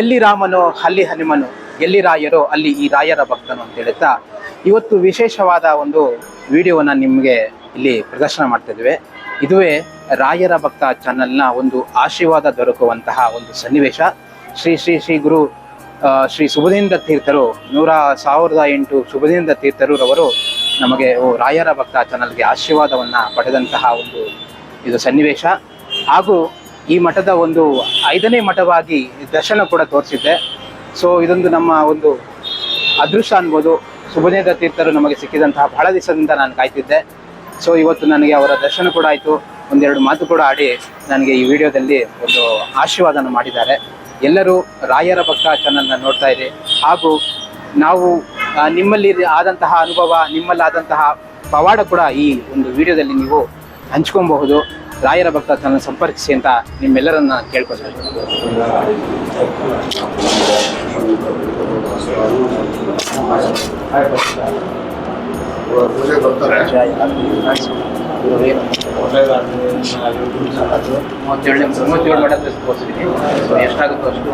ಎಲ್ಲಿ ರಾಮನೋ, ಅಲ್ಲಿ ಹನುಮನು, ಎಲ್ಲಿ ರಾಯರೋ, ಅಲ್ಲಿ ಈ ರಾಯರ ಭಕ್ತನು ಅಂತ ಹೇಳುತ್ತಾ ಇವತ್ತು ವಿಶೇಷವಾದ ಒಂದು ವಿಡಿಯೋವನ್ನು ನಿಮಗೆ ಇಲ್ಲಿ ಪ್ರದರ್ಶನ ಮಾಡ್ತಿದ್ವಿ ಇದುವೇ ರಾಯರ ಭಕ್ತ ಚಾನಲ್ನ ಒಂದು ಆಶೀರ್ವಾದ ದೊರಕುವಂತಹ ಒಂದು ಸನ್ನಿವೇಶ. ಶ್ರೀ ಶ್ರೀ ಶ್ರೀ ಗುರು ಶ್ರೀ ಸುಬುಧೇಂದ್ರ ತೀರ್ಥರು, ನೂರ ಸಾವಿರದ ಎಂಟು ಸುಬುಧೇಂದ್ರ ತೀರ್ಥರು ರವರು ನಮಗೆ ರಾಯರ ಭಕ್ತ ಚಾನಲ್ಗೆ ಆಶೀರ್ವಾದವನ್ನು ಪಡೆದಂತಹ ಒಂದು ಇದು ಸನ್ನಿವೇಶ. ಹಾಗೂ ಈ ಮಠದ ಒಂದು ಐದನೇ ಮಠವಾಗಿ ದರ್ಶನ ಕೂಡ ತೋರಿಸಿದ್ದೆ. ಸೊ ಇದೊಂದು ನಮ್ಮ ಒಂದು ಅದೃಷ್ಟ ಅನ್ಬೋದು. ಸುಬುಧೇಂದ್ರ ತೀರ್ಥರು ನಮಗೆ ಸಿಕ್ಕಿದಂತಹ ಬಹಳ ದಿವಸದಿಂದ ನಾನು ಕಾಯ್ತಿದ್ದೆ. ಸೊ ಇವತ್ತು ನನಗೆ ಅವರ ದರ್ಶನ ಕೂಡ ಆಯಿತು. ಒಂದೆರಡು ಮಾತು ಕೂಡ ಆಡಿ ನನಗೆ ಈ ವಿಡಿಯೋದಲ್ಲಿ ಒಂದು ಆಶೀರ್ವಾದನ ಮಾಡಿದ್ದಾರೆ. ಎಲ್ಲರೂ ರಾಯರ ಭಕ್ತ ಚಾನಲ್ನ ನೋಡ್ತಾ ಇರಿ. ಹಾಗೂ ನಾವು ನಿಮ್ಮಲ್ಲಿ ಆದಂತಹ ಅನುಭವ, ನಿಮ್ಮಲ್ಲಾದಂತಹ ಪವಾಡ ಕೂಡ ಈ ಒಂದು ವಿಡಿಯೋದಲ್ಲಿ ನೀವು ಹಂಚ್ಕೊಬಹುದು. ರಾಯರ ಭಕ್ತ ತನ್ನ ಸಂಪರ್ಕಿಸಿ ಅಂತ ನಿಮ್ಮೆಲ್ಲರನ್ನ ಕೇಳ್ಕೊಳ್ತೀನಿ. ಮೂವತ್ತೇಳು ಮೂವತ್ತೇಳು ಎಷ್ಟಾಗುತ್ತೋ ಅಷ್ಟು.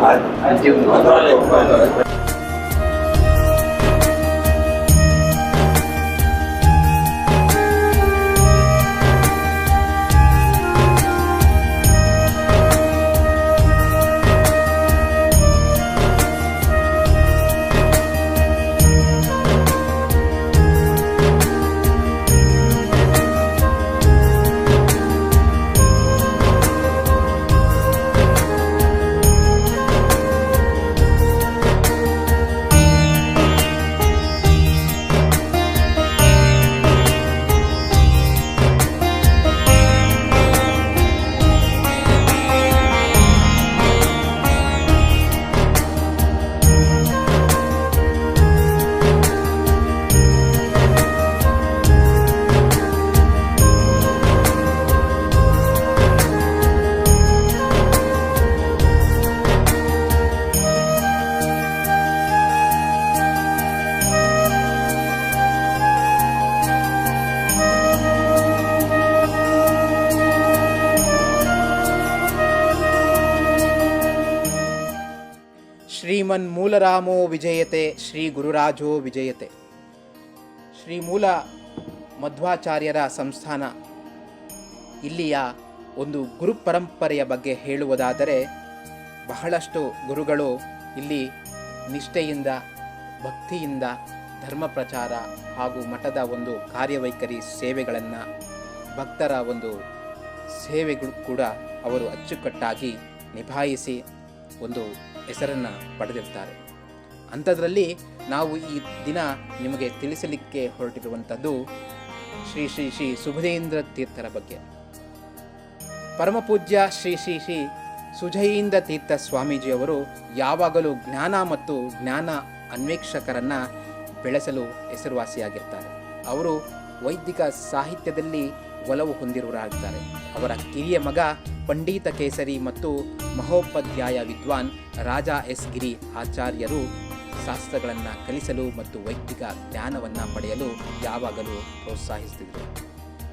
ಮೂಲರಾಮೋ ವಿಜಯತೆ, ಶ್ರೀ ಗುರುರಾಜೋ ವಿಜಯತೆ. ಶ್ರೀ ಮೂಲ ಮಧ್ವಾಚಾರ್ಯರ ಸಂಸ್ಥಾನ. ಇಲ್ಲಿಯ ಒಂದು ಗುರು ಪರಂಪರೆಯ ಬಗ್ಗೆ ಹೇಳುವುದಾದರೆ, ಬಹಳಷ್ಟು ಗುರುಗಳು ಇಲ್ಲಿ ನಿಷ್ಠೆಯಿಂದ, ಭಕ್ತಿಯಿಂದ ಧರ್ಮ ಪ್ರಚಾರ ಹಾಗೂ ಮಠದ ಒಂದು ಕಾರ್ಯವೈಖರಿ ಸೇವೆಗಳನ್ನು, ಭಕ್ತರ ಒಂದು ಸೇವೆಗಳು ಕೂಡ ಅವರು ಅಚ್ಚುಕಟ್ಟಾಗಿ ನಿಭಾಯಿಸಿ ಒಂದು ಹೆಸರನ್ನು ಪಡೆದಿರ್ತಾರೆ. ಅಂಥದ್ರಲ್ಲಿ ನಾವು ಈ ದಿನ ನಿಮಗೆ ತಿಳಿಸಲಿಕ್ಕೆ ಹೊರಟಿರುವಂಥದ್ದು ಶ್ರೀ ಶ್ರೀ ಶ್ರೀ ಸುಭದೇಂದ್ರ ತೀರ್ಥರ ಬಗ್ಗೆ. ಪರಮಪೂಜ್ಯ ಶ್ರೀ ಶ್ರೀ ಶ್ರೀ ಸುಜಯೀಂದ್ರ ತೀರ್ಥ ಸ್ವಾಮೀಜಿಯವರು ಯಾವಾಗಲೂ ಜ್ಞಾನ ಮತ್ತು ಜ್ಞಾನ ಅನ್ವೇಕ್ಷಕರನ್ನು ಬೆಳೆಸಲು ಹೆಸರುವಾಸಿಯಾಗಿರ್ತಾರೆ. ಅವರು ವೈದಿಕ ಸಾಹಿತ್ಯದಲ್ಲಿ ಒಲವು ಹೊಂದಿರುವರಾಗಿದ್ದಾರೆ ಅವರ ಕಿರಿಯ ಮಗ ಪಂಡಿತ ಕೇಸರಿ ಮತ್ತು ಮಹೋಪಾಧ್ಯಾಯ ವಿದ್ವಾನ್ ರಾಜಾ ಎಸ್ ಗಿರಿ ಆಚಾರ್ಯರು ಶಾಸ್ತ್ರಗಳನ್ನು ಕಲಿಸಲು ಮತ್ತು ವೈಯಕ್ತಿಕ ಜ್ಞಾನವನ್ನು ಪಡೆಯಲು ಯಾವಾಗಲೂ ಪ್ರೋತ್ಸಾಹಿಸುತ್ತಿದ್ದರು.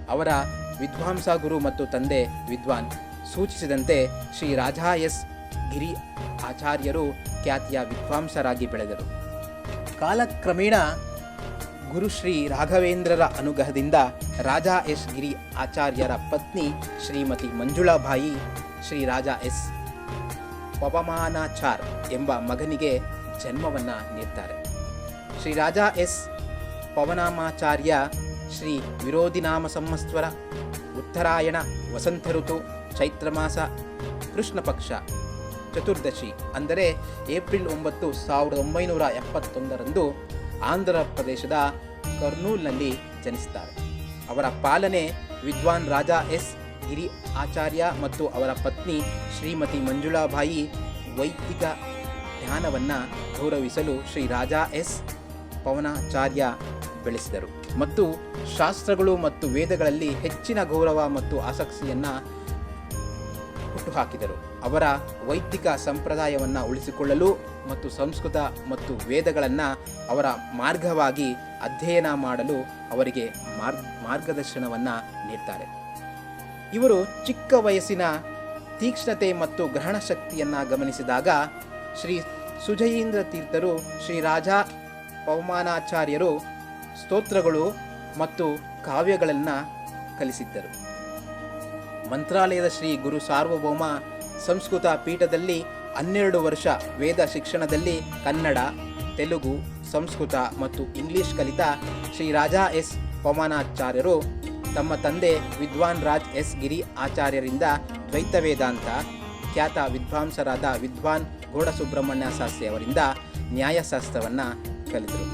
ಅವರ ವಿದ್ವಾಂಸ ಗುರು ಮತ್ತು ತಂದೆ ವಿದ್ವಾನ್ ಸೂಚಿಸಿದಂತೆ ಶ್ರೀ ರಾಜಾ ಎಸ್. ಗಿರಿ ಆಚಾರ್ಯರು ಖ್ಯಾತಿಯ ವಿದ್ವಾಂಸರಾಗಿ ಬೆಳೆದರು. ಕಾಲಕ್ರಮೇಣ ಗುರು ಶ್ರೀ ರಾಘವೇಂದ್ರರ ಅನುಗ್ರಹದಿಂದ ರಾಜಾ ಎಸ್. ಗಿರಿ ಆಚಾರ್ಯರ ಪತ್ನಿ ಶ್ರೀಮತಿ ಮಂಜುಳಾಬಾಯಿ ಶ್ರೀ ರಾಜಾ ಎಸ್. ಪವಮಾನಾಚಾರ್ ಎಂಬ ಮಗನಿಗೆ ಜನ್ಮವನ್ನು ನೀಡ್ತಾರೆ. ಶ್ರೀ ರಾಜಾ ಎಸ್. ಪವನಾಮಾಚಾರ್ಯ ಶ್ರೀ ವಿರೋಧಿನಾಮ ಸಂವತ್ಸರ ಉತ್ತರಾಯಣ, ವಸಂತ ಋತು, ಚೈತ್ರ ಮಾಸ, ಕೃಷ್ಣ ಪಕ್ಷ, ಚತುರ್ದಶಿ ಅಂದರೆ ಏಪ್ರಿಲ್ ಒಂಬತ್ತು ಸಾವಿರದ ಒಂಬೈನೂರ ಎಪ್ಪತ್ತೊಂದರಂದು ಆಂಧ್ರ ಪ್ರದೇಶದ ಕರ್ನೂಲ್ನಲ್ಲಿ ಜನಿಸುತ್ತಾರೆ ಅವರ ಪಾಲನೆ ವಿದ್ವಾನ್ ರಾಜಾ ಎಸ್. ಗಿರಿ ಆಚಾರ್ಯ ಮತ್ತು ಅವರ ಪತ್ನಿ ಶ್ರೀಮತಿ ಮಂಜುಳಾಬಾಯಿ ವೈದಿಕ ಜ್ಞಾನವನ್ನು ಗೌರವಿಸಲು ಶ್ರೀ ರಾಜಾ ಎಸ್. ಪವನಾಚಾರ್ಯ ಬೆಳೆಸಿದರು. ಮತ್ತು ಶಾಸ್ತ್ರಗಳು ಮತ್ತು ವೇದಗಳಲ್ಲಿ ಹೆಚ್ಚಿನ ಗೌರವ ಮತ್ತು ಆಸಕ್ತಿಯನ್ನು ಹುಟ್ಟುಹಾಕಿದರು. ಅವರ ವೈದಿಕ ಸಂಪ್ರದಾಯವನ್ನು ಉಳಿಸಿಕೊಳ್ಳಲು ಮತ್ತು ಸಂಸ್ಕೃತ ಮತ್ತು ವೇದಗಳನ್ನು ಅವರ ಮಾರ್ಗವಾಗಿ ಅಧ್ಯಯನ ಮಾಡಲು ಅವರಿಗೆ ಮಾರ್ಗ ಮಾರ್ಗದರ್ಶನವನ್ನು ನೀಡ್ತಾರೆ. ಇವರು ಚಿಕ್ಕ ವಯಸ್ಸಿನ ತೀಕ್ಷ್ಣತೆ ಮತ್ತು ಗ್ರಹಣ ಶಕ್ತಿಯನ್ನು ಗಮನಿಸಿದಾಗ ಶ್ರೀ ಸುಜಯೀಂದ್ರ ತೀರ್ಥರು, ಶ್ರೀ ರಾಜಾ ಪವಮಾನಾಚಾರ್ಯರು ಸ್ತೋತ್ರಗಳು ಮತ್ತು ಕಾವ್ಯಗಳನ್ನು ಕಲಿಸಿದ್ದರು. ಮಂತ್ರಾಲಯದ ಶ್ರೀ ಗುರು ಸಾರ್ವಭೌಮ ಸಂಸ್ಕೃತ ಪೀಠದಲ್ಲಿ ಹನ್ನೆರಡು ವರ್ಷ ವೇದ ಶಿಕ್ಷಣದಲ್ಲಿ ಕನ್ನಡ, ತೆಲುಗು, ಸಂಸ್ಕೃತ ಮತ್ತು ಇಂಗ್ಲಿಷ್ ಕಲಿತ ಶ್ರೀ ರಾಜಾ ಎಸ್ ಪವಮಾನಾಚಾರ್ಯರು ತಮ್ಮ ತಂದೆ ವಿದ್ವಾನ್ ರಾಜ್ ಎಸ್ ಗಿರಿ ಆಚಾರ್ಯರಿಂದ ದ್ವೈತ ವೇದಾಂತ ಖ್ಯಾತ ವಿದ್ವಾಂಸರಾದ ವಿದ್ವಾನ್ ಗೋಡ ಸುಬ್ರಹ್ಮಣ್ಯ ಶಾಸ್ತ್ರಿ ಅವರಿಂದ ನ್ಯಾಯಶಾಸ್ತ್ರವನ್ನು ಕಲಿತರು.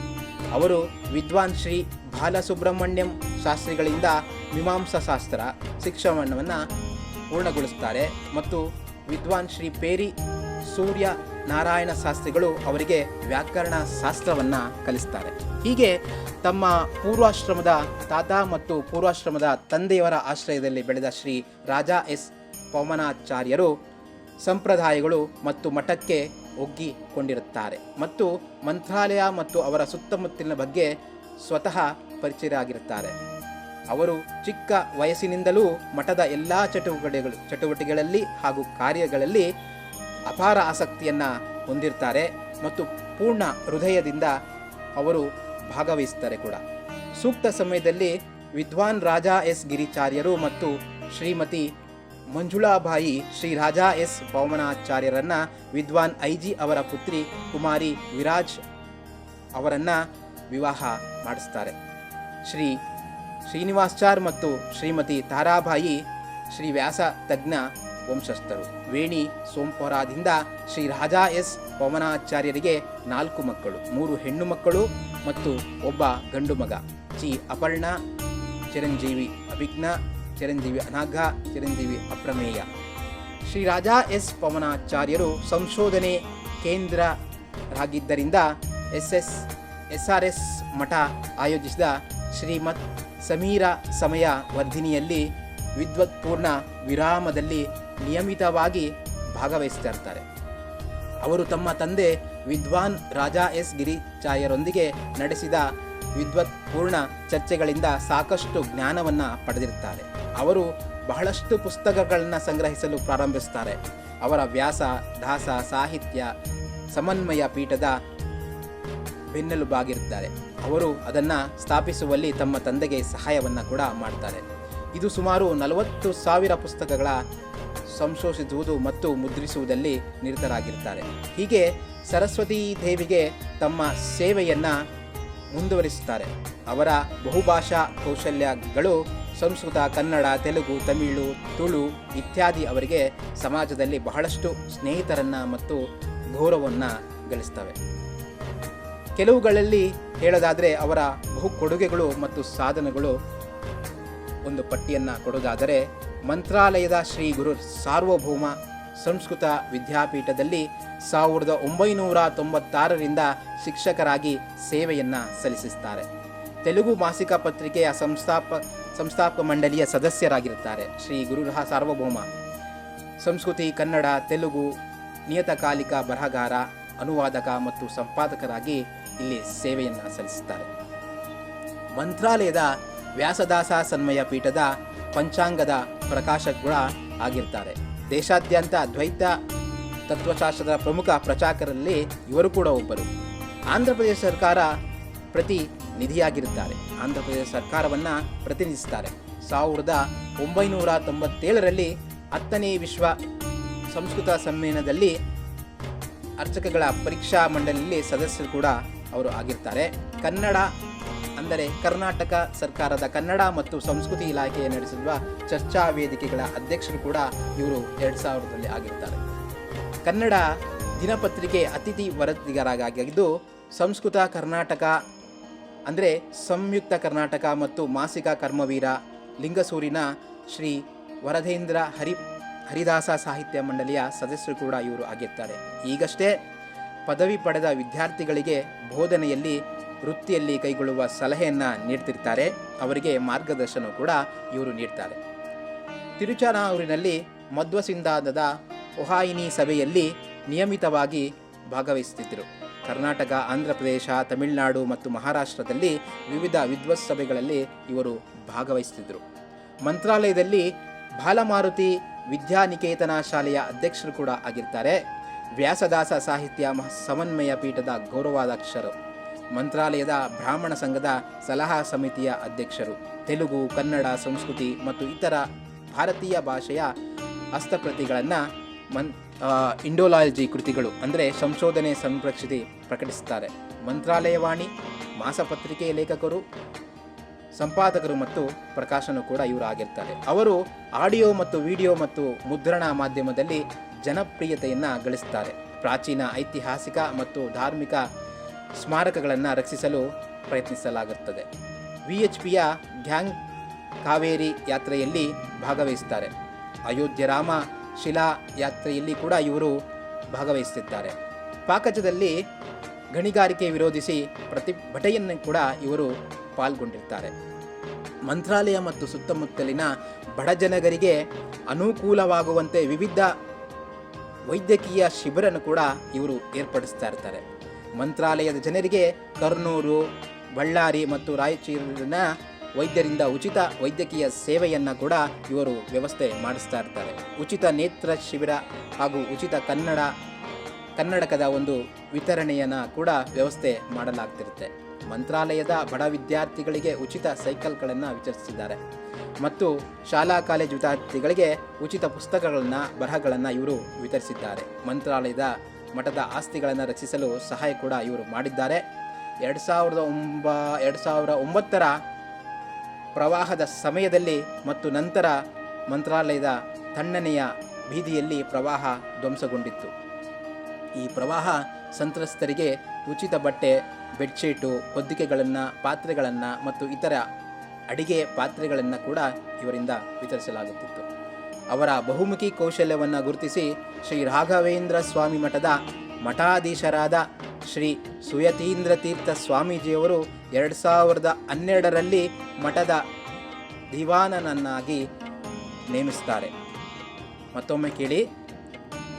ಅವರು ವಿದ್ವಾನ್ ಶ್ರೀ ಬಾಲಸುಬ್ರಹ್ಮಣ್ಯಂ ಶಾಸ್ತ್ರಿಗಳಿಂದ ಮೀಮಾಂಸಾ ಶಾಸ್ತ್ರ ಶಿಕ್ಷಣವನ್ನು ಪೂರ್ಣಗೊಳಿಸುತ್ತಾರೆ ಮತ್ತು ವಿದ್ವಾನ್ ಶ್ರೀ ಪೇರಿ ಸೂರ್ಯ ನಾರಾಯಣ ಶಾಸ್ತ್ರಿಗಳು ಅವರಿಗೆ ವ್ಯಾಕರಣ ಶಾಸ್ತ್ರವನ್ನು ಕಲಿಸ್ತಾರೆ. ಹೀಗೆ ತಮ್ಮ ಪೂರ್ವಾಶ್ರಮದ ತಾತ ಮತ್ತು ಪೂರ್ವಾಶ್ರಮದ ತಂದೆಯವರ ಆಶ್ರಯದಲ್ಲಿ ಬೆಳೆದ ಶ್ರೀ ರಾಜಾ ಎಸ್ ಪವಮಾನಾಚಾರ್ಯರು ಸಂಪ್ರದಾಯಗಳು ಮತ್ತು ಮಠಕ್ಕೆ ಒಗ್ಗಿಕೊಂಡಿರುತ್ತಾರೆ ಮತ್ತು ಮಂತ್ರಾಲಯ ಮತ್ತು ಅವರ ಸುತ್ತಮುತ್ತಲಿನ ಬಗ್ಗೆ ಸ್ವತಃ ಪರಿಚಯರಾಗಿರುತ್ತಾರೆ. ಅವರು ಚಿಕ್ಕ ವಯಸ್ಸಿನಿಂದಲೂ ಮಠದ ಎಲ್ಲ ಚಟುವಟಿಕೆಗಳು, ಚಟುವಟಿಕೆಗಳಲ್ಲಿ ಹಾಗೂ ಕಾರ್ಯಗಳಲ್ಲಿ ಅಪಾರ ಆಸಕ್ತಿಯನ್ನು ಹೊಂದಿರ್ತಾರೆ ಮತ್ತು ಪೂರ್ಣ ಹೃದಯದಿಂದ ಅವರು ಭಾಗವಹಿಸ್ತಾರೆ ಕೂಡ. ಸೂಕ್ತ ಸಮಯದಲ್ಲಿ ವಿದ್ವಾನ್ ರಾಜಾ ಎಸ್ ಗಿರಿಚಾರ್ಯರು ಮತ್ತು ಶ್ರೀಮತಿ ಮಂಜುಳಾಬಾಯಿ ಶ್ರೀ ರಾಜಾ ಎಸ್ ಬೌಮನಾಚಾರ್ಯರನ್ನ ವಿದ್ವಾನ್ ಐಜಿ ಅವರ ಪುತ್ರಿ ಕುಮಾರಿ ವಿರಾಜ್ ಅವರನ್ನ ವಿವಾಹ ಮಾಡಿಸ್ತಾರೆ. ಶ್ರೀ ಶ್ರೀನಿವಾಸ್ಚಾರ್ ಮತ್ತು ಶ್ರೀಮತಿ ತಾರಾಬಾಯಿ ಶ್ರೀ ವ್ಯಾಸ ತಜ್ಞ ವಂಶಸ್ಥರು. ವೇಣಿ ಸೋಂಪರಾದಿಂದ ಶ್ರೀ ರಾಜಾ ಎಸ್ ಪವನಾಚಾರ್ಯರಿಗೆ ನಾಲ್ಕು ಮಕ್ಕಳು, ಮೂರು ಹೆಣ್ಣು ಮಕ್ಕಳು ಮತ್ತು ಒಬ್ಬ ಗಂಡು ಮಗ. ಚಿ ಅಪರ್ಣ, ಚಿರಂಜೀವಿ ಅಭಿಜ್ಞ ಚಿರಂಜೀವಿ ಅನಾಘ, ಚಿರಂಜೀವಿ ಅಪ್ರಮೇಯ. ಶ್ರೀ ರಾಜಾ ಎಸ್ ಪವನಾಚಾರ್ಯರು ಸಂಶೋಧನೆ ಕೇಂದ್ರರಾಗಿದ್ದರಿಂದ S S S R S ಮಠ ಆಯೋಜಿಸಿದ ಶ್ರೀಮತ್ ಸಮೀರ ಸಮಯ ವರ್ಧಿನಿಯಲ್ಲಿ ವಿದ್ವತ್ಪೂರ್ಣ ವಿರಾಮದಲ್ಲಿ ನಿಯಮಿತವಾಗಿ ಭಾಗವಹಿಸ್ತಾ ಅವರು ತಮ್ಮ ತಂದೆ ವಿದ್ವಾನ್ ರಾಜಾ ಎಸ್ ಗಿರಿಚಾಯರೊಂದಿಗೆ ನಡೆಸಿದ ವಿದ್ವತ್ಪೂರ್ಣ ಚರ್ಚೆಗಳಿಂದ ಸಾಕಷ್ಟು ಜ್ಞಾನವನ್ನು ಪಡೆದಿರುತ್ತಾರೆ. ಅವರು ಬಹಳಷ್ಟು ಪುಸ್ತಕಗಳನ್ನು ಸಂಗ್ರಹಿಸಲು ಪ್ರಾರಂಭಿಸ್ತಾರೆ ಅವರ ವ್ಯಾಸ, ದಾಸ, ಸಾಹಿತ್ಯ, ಸಮನ್ವಯ ಪೀಠದ ಬೆನ್ನೆಲುಬಾಗಿರುತ್ತಾರೆ. ಅವರು ಅದನ್ನು ಸ್ಥಾಪಿಸುವಲ್ಲಿ ತಮ್ಮ ತಂದೆಗೆ ಸಹಾಯವನ್ನು ಕೂಡ ಮಾಡ್ತಾರೆ. ಇದು ಸುಮಾರು ನಲವತ್ತು ಸಾವಿರ ಪುಸ್ತಕಗಳ ಸಂಶೋಧಿಸುವುದು ಮತ್ತು ಮುದ್ರಿಸುವುದಲ್ಲಿ ನಿರತರಾಗಿರ್ತಾರೆ ಹೀಗೆ ಸರಸ್ವತಿ ದೇವಿಗೆ ತಮ್ಮ ಸೇವೆಯನ್ನು ಮುಂದುವರಿಸುತ್ತಾರೆ. ಅವರ ಬಹುಭಾಷಾ ಕೌಶಲ್ಯಗಳು ಸಂಸ್ಕೃತ, ಕನ್ನಡ, ತೆಲುಗು, ತಮಿಳು, ತುಳು ಇತ್ಯಾದಿ ಅವರಿಗೆ ಸಮಾಜದಲ್ಲಿ ಬಹಳಷ್ಟು ಸ್ನೇಹಿತರನ್ನು ಮತ್ತು ಗೌರವವನ್ನು ಗಳಿಸ್ತವೆ ಕೆಲವುಗಳಲ್ಲಿ ಹೇಳೋದಾದರೆ ಅವರ ಬಹು ಕೊಡುಗೆಗಳು ಮತ್ತು ಸಾಧನೆಗಳು. ಒಂದು ಪಟ್ಟಿಯನ್ನು ಕೊಡೋದಾದರೆ ಮಂತ್ರಾಲಯದ ಶ್ರೀ ಗುರು ಸಾರ್ವಭೌಮ ಸಂಸ್ಕೃತ ವಿದ್ಯಾಪೀಠದಲ್ಲಿ ಸಾವಿರದ ಒಂಬೈನೂರ ತೊಂಬತ್ತಾರರಿಂದ ಶಿಕ್ಷಕರಾಗಿ ಸೇವೆಯನ್ನು ಸಲ್ಲಿಸುತ್ತಾರೆ ತೆಲುಗು ಮಾಸಿಕ ಪತ್ರಿಕೆಯ ಸಂಸ್ಥಾಪ, ಸಂಸ್ಥಾಪಕ ಮಂಡಳಿಯ ಸದಸ್ಯರಾಗಿರುತ್ತಾರೆ ಶ್ರೀ ಗುರುರಹ ಸಾರ್ವಭೌಮ. ಸಂಸ್ಕೃತಿ, ಕನ್ನಡ, ತೆಲುಗು, ನಿಯತಕಾಲಿಕ ಬರಹಗಾರ, ಅನುವಾದಕ ಮತ್ತು ಸಂಪಾದಕರಾಗಿ ಇಲ್ಲಿ ಸೇವೆಯನ್ನು ಸಲ್ಲಿಸುತ್ತಾರೆ. ಮಂತ್ರಾಲಯದ ವ್ಯಾಸದಾಸ ಸನ್ಮಯ ಪೀಠದ ಪಂಚಾಂಗದ ಪ್ರಕಾಶಕ ಕೂಡ ಆಗಿರ್ತಾರೆ. ದೇಶಾದ್ಯಂತ ಅದ್ವೈತ ತತ್ವಶಾಸ್ತ್ರದ ಪ್ರಮುಖ ಪ್ರಚಾರಕರಲ್ಲಿ ಇವರು ಕೂಡ ಒಬ್ಬರು. ಆಂಧ್ರ ಪ್ರದೇಶ ಸರ್ಕಾರ ಪ್ರತಿ ನಿಧಿಯಾಗಿರುತ್ತಾರೆ. ಆಂಧ್ರ ಪ್ರದೇಶ ಸರ್ಕಾರವನ್ನು ಪ್ರತಿನಿಧಿಸುತ್ತಾರೆ ಸಾವಿರದ ಒಂಬೈನೂರ ತೊಂಬತ್ತೇಳರಲ್ಲಿ ಹತ್ತನೇ ವಿಶ್ವ ಸಂಸ್ಕೃತ ಸಮ್ಮೇಳನದಲ್ಲಿ ಅರ್ಚಕಗಳ ಪರೀಕ್ಷಾ ಮಂಡಳಿಯಲ್ಲಿ ಸದಸ್ಯರು ಕೂಡ ಅವರು ಆಗಿರ್ತಾರೆ. ಕನ್ನಡ ಅಂದರೆ ಕರ್ನಾಟಕ ಸರ್ಕಾರದ ಕನ್ನಡ ಮತ್ತು ಸಂಸ್ಕೃತಿ ಇಲಾಖೆ ನಡೆಸಿರುವ ಚರ್ಚಾ ವೇದಿಕೆಗಳ ಅಧ್ಯಕ್ಷರು ಕೂಡ ಇವರು ಎರಡು ಸಾವಿರದಲ್ಲಿ ಆಗಿರ್ತಾರೆ. ಕನ್ನಡ ದಿನಪತ್ರಿಕೆ ಅತಿಥಿ ವರದಿಗಾರಾಗಿದ್ದು ಸಂಸ್ಕೃತ ಕರ್ನಾಟಕ ಅಂದರೆ ಸಂಯುಕ್ತ ಕರ್ನಾಟಕ ಮತ್ತು ಮಾಸಿಕ ಕರ್ಮವೀರ ಲಿಂಗಸೂರಿನ ಶ್ರೀ ವರದೇಂದ್ರ ಹರಿ, ಹರಿದಾಸ ಸಾಹಿತ್ಯ ಮಂಡಳಿಯ ಸದಸ್ಯರು ಕೂಡ ಇವರು ಆಗಿರ್ತಾರೆ. ಈಗಷ್ಟೇ ಪದವಿ ಪಡೆದ ವಿದ್ಯಾರ್ಥಿಗಳಿಗೆ ಬೋಧನೆಯಲ್ಲಿ ವೃತ್ತಿಯಲ್ಲಿ ಕೈಗೊಳ್ಳುವ ಸಲಹೆಯನ್ನು ನೀಡ್ತಿರ್ತಾರೆ. ಅವರಿಗೆ ಮಾರ್ಗದರ್ಶನ ಕೂಡ ಇವರು ನೀಡ್ತಾರೆ. ತಿರುಚಾನಾವೂರಿನಲ್ಲಿ ಮಧ್ವಸಿಂಧಾದದ ಒಹಾಯಿನಿ ಸಭೆಯಲ್ಲಿ ನಿಯಮಿತವಾಗಿ ಭಾಗವಹಿಸುತ್ತಿದ್ದರು ಕರ್ನಾಟಕ ಆಂಧ್ರ ಪ್ರದೇಶ ತಮಿಳುನಾಡು ಮತ್ತು ಮಹಾರಾಷ್ಟ್ರದಲ್ಲಿ ವಿವಿಧ ವಿದ್ವತ್ ಸಭೆಗಳಲ್ಲಿ ಇವರು ಭಾಗವಹಿಸುತ್ತಿದ್ದರು ಮಂತ್ರಾಲಯದಲ್ಲಿ ಬಾಲಮಾರುತಿ ವಿದ್ಯಾನಿಕೇತನ ಶಾಲೆಯ ಅಧ್ಯಕ್ಷರು ಕೂಡ ಆಗಿರ್ತಾರೆ. ವ್ಯಾಸದಾಸ ಸಾಹಿತ್ಯ ಸಮನ್ವಯ ಪೀಠದ ಗೌರವಾಧ್ಯಕ್ಷರು. ಮಂತ್ರಾಲಯದ ಬ್ರಾಹ್ಮಣ ಸಂಘದ ಸಲಹಾ ಸಮಿತಿಯ ಅಧ್ಯಕ್ಷರು. ತೆಲುಗು, ಕನ್ನಡ, ಸಂಸ್ಕೃತಿ ಮತ್ತು ಇತರ ಭಾರತೀಯ ಭಾಷೆಯ ಹಸ್ತಪ್ರತಿಗಳನ್ನು ಮನ್ ಇಂಡೋಲಾಲಜಿ ಕೃತಿಗಳು ಅಂದರೆ ಸಂಶೋಧನೆ ಸಂರಕ್ಷಿಸಿ ಪ್ರಕಟಿಸುತ್ತಾರೆ. ಮಂತ್ರಾಲಯವಾಣಿ ಮಾಸಪತ್ರಿಕೆ ಲೇಖಕರು, ಸಂಪಾದಕರು ಮತ್ತು ಪ್ರಕಾಶನ ಕೂಡ ಇವರು ಆಗಿರ್ತಾರೆ. ಅವರು ಆಡಿಯೋ ಮತ್ತು ವಿಡಿಯೋ ಮತ್ತು ಮುದ್ರಣ ಮಾಧ್ಯಮದಲ್ಲಿ ಜನಪ್ರಿಯತೆಯನ್ನು ಗಳಿಸ್ತಾರೆ. ಪ್ರಾಚೀನ ಐತಿಹಾಸಿಕ ಮತ್ತು ಧಾರ್ಮಿಕ ಸ್ಮಾರಕಗಳನ್ನು ರಕ್ಷಿಸಲು ಪ್ರಯತ್ನಿಸಲಾಗುತ್ತದೆ. ವಿ ಎಚ್ ಪಿಯ ಗ್ಯಾಂಗ್ ಕಾವೇರಿ ಯಾತ್ರೆಯಲ್ಲಿ ಭಾಗವಹಿಸುತ್ತಾರೆ ಅಯೋಧ್ಯ ರಾಮ ಶಿಲಾ ಯಾತ್ರೆಯಲ್ಲಿ ಕೂಡ ಇವರು ಭಾಗವಹಿಸುತ್ತಿದ್ದಾರೆ ಪಾಕಜದಲ್ಲಿ ಗಣಿಗಾರಿಕೆ ವಿರೋಧಿಸಿ ಪ್ರತಿಭಟೆಯನ್ನು ಕೂಡ ಇವರು ಪಾಲ್ಗೊಂಡಿರ್ತಾರೆ. ಮಂತ್ರಾಲಯ ಮತ್ತು ಸುತ್ತಮುತ್ತಲಿನ ಬಡ ಜನಗರಿಗೆ ಅನುಕೂಲವಾಗುವಂತೆ ವಿವಿಧ ವೈದ್ಯಕೀಯ ಶಿಬಿರನ್ನು ಕೂಡ ಇವರು ಏರ್ಪಡಿಸ್ತಾ ಇರ್ತಾರೆ. ಮಂತ್ರಾಲಯದ ಜನರಿಗೆ ಕರ್ನೂರು, ಬಳ್ಳಾರಿ ಮತ್ತು ರಾಯಚೂರಿನ ವೈದ್ಯರಿಂದ ಉಚಿತ ವೈದ್ಯಕೀಯ ಸೇವೆಯನ್ನು ಕೂಡ ಇವರು ವ್ಯವಸ್ಥೆ ಮಾಡಿಸ್ತಾ ಇರ್ತಾರೆ. ಉಚಿತ ನೇತ್ರ ಶಿಬಿರ ಹಾಗೂ ಉಚಿತ ಕನ್ನಡ, ಕನ್ನಡಕದ ಒಂದು ವಿತರಣೆಯನ್ನು ಕೂಡ ವ್ಯವಸ್ಥೆ ಮಾಡಲಾಗ್ತಿರುತ್ತೆ. ಮಂತ್ರಾಲಯದ ಬಡ ವಿದ್ಯಾರ್ಥಿಗಳಿಗೆ ಉಚಿತ ಸೈಕಲ್ಗಳನ್ನು ವಿತರಿಸಿದ್ದಾರೆ ಮತ್ತು ಶಾಲಾ ಕಾಲೇಜು ವಿದ್ಯಾರ್ಥಿಗಳಿಗೆ ಉಚಿತ ಪುಸ್ತಕಗಳನ್ನು, ಬರಹಗಳನ್ನು ಇವರು ವಿತರಿಸಿದ್ದಾರೆ. ಮಂತ್ರಾಲಯದ ಮಠದ ಆಸ್ತಿಗಳನ್ನು ರಚಿಸಲು ಸಹಾಯ ಕೂಡ ಇವರು ಮಾಡಿದ್ದಾರೆ. ಎರಡು ಸಾವಿರದ ಒಂಬ, ಎರಡು ಸಾವಿರ ಒಂಬತ್ತರ ಪ್ರವಾಹದ ಸಮಯದಲ್ಲಿ ಮತ್ತು ನಂತರ ಮಂತ್ರಾಲಯದ ತಣ್ಣನೆಯ ಬೀದಿಯಲ್ಲಿ ಪ್ರವಾಹ ಧ್ವಂಸಗೊಂಡಿತ್ತು. ಈ ಪ್ರವಾಹ ಸಂತ್ರಸ್ತರಿಗೆ ಉಚಿತ ಬಟ್ಟೆ, ಬೆಡ್ಶೀಟು ಹೊದ್ದಿಕೆಗಳನ್ನು ಪಾತ್ರೆಗಳನ್ನು ಮತ್ತು ಇತರ ಅಡಿಗೆ ಪಾತ್ರೆಗಳನ್ನು ಕೂಡ ಇವರಿಂದ ವಿತರಿಸಲಾಗುತ್ತಿತ್ತು. ಅವರ ಬಹುಮುಖಿ ಕೌಶಲ್ಯವನ್ನು ಗುರುತಿಸಿ ಶ್ರೀ ರಾಘವೇಂದ್ರ ಸ್ವಾಮಿ ಮಠದ ಮಠಾಧೀಶರಾದ ಶ್ರೀ ಸುಯತೀಂದ್ರ ತೀರ್ಥ ಸ್ವಾಮೀಜಿಯವರು ಎರಡು ಸಾವಿರದ ಹನ್ನೆರಡರಲ್ಲಿ ಮಠದ ದಿವಾನನನ್ನಾಗಿ ನೇಮಿಸ್ತಾರೆ. ಮತ್ತೊಮ್ಮೆ ಕೇಳಿ,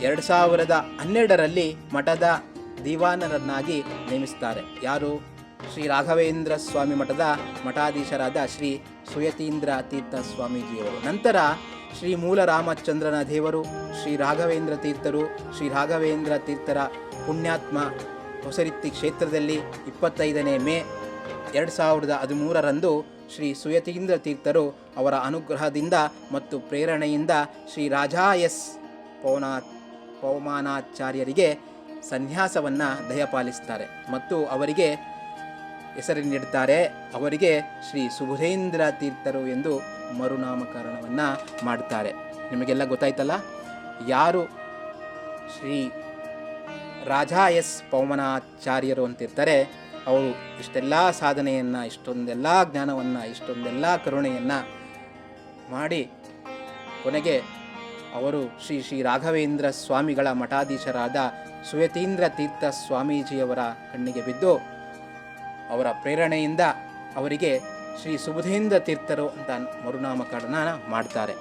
ಎರಡು ಸಾವಿರದ ಹನ್ನೆರಡರಲ್ಲಿ ಮಠದ ದಿವಾನರನ್ನಾಗಿ ನೇಮಿಸ್ತಾರೆ. ಯಾರು? ಶ್ರೀ ರಾಘವೇಂದ್ರ ಸ್ವಾಮಿ ಮಠದ ಮಠಾಧೀಶರಾದ ಶ್ರೀ ಸುಯತೀಂದ್ರ ತೀರ್ಥ ಸ್ವಾಮೀಜಿಯವರು. ನಂತರ ಶ್ರೀ ಮೂಲ ರಾಮಚಂದ್ರನ ದೇವರು, ಶ್ರೀ ರಾಘವೇಂದ್ರ ತೀರ್ಥರು, ಶ್ರೀ ರಾಘವೇಂದ್ರ ತೀರ್ಥರ ಪುಣ್ಯಾತ್ಮ ಹೊಸರಿತ್ತಿ ಕ್ಷೇತ್ರದಲ್ಲಿ ಇಪ್ಪತ್ತೈದನೇ ಮೇ ಎರಡು ಸಾವಿರದ ಹದಿಮೂರರಂದು ಶ್ರೀ ಸುಯತೀಂದ್ರ ತೀರ್ಥರು ಅವರ ಅನುಗ್ರಹದಿಂದ ಮತ್ತು ಪ್ರೇರಣೆಯಿಂದ ಶ್ರೀ ರಾಜಾ ಎಸ್ ಪೌನಾ ಪೌಮಾನಾಚಾರ್ಯರಿಗೆ ಸನ್ಯಾಸವನ್ನು ದಯಪಾಲಿಸ್ತಾರೆ ಮತ್ತು ಅವರಿಗೆ ಹೆಸರು ನೀಡುತ್ತಾರೆ ಅವರಿಗೆ ಶ್ರೀ ಸುಬುಧೇಂದ್ರ ತೀರ್ಥರು ಎಂದು ಮರುನಾಮಕರಣವನ್ನು ಮಾಡ್ತಾರೆ. ನಿಮಗೆಲ್ಲ ಗೊತ್ತಾಯ್ತಲ್ಲ? ಯಾರು ಶ್ರೀ ರಾಜಾ ಎಸ್ ಪೌಮನಾಚಾರ್ಯರು ಅಂತಿರ್ತಾರೆ, ಅವರು ಇಷ್ಟೆಲ್ಲ ಸಾಧನೆಯನ್ನು, ಇಷ್ಟೊಂದೆಲ್ಲ ಜ್ಞಾನವನ್ನು, ಇಷ್ಟೊಂದೆಲ್ಲ ಕರುಣೆಯನ್ನು ಮಾಡಿ ಕೊನೆಗೆ ಅವರು ಶ್ರೀ ಶ್ರೀ ರಾಘವೇಂದ್ರ ಸ್ವಾಮಿಗಳ ಮಠಾಧೀಶರಾದ ಸುಯತೀಂದ್ರ ತೀರ್ಥ ಸ್ವಾಮೀಜಿಯವರ ಕಣ್ಣಿಗೆ ಬಿದ್ದು ಅವರ ಪ್ರೇರಣೆಯಿಂದ ಅವರಿಗೆ ಶ್ರೀ ಸುಬುಧೇಂದ್ರ ತೀರ್ಥರು ಅಂತ ಮರುನಾಮಕರಣ ಮಾಡ್ತಾರೆ.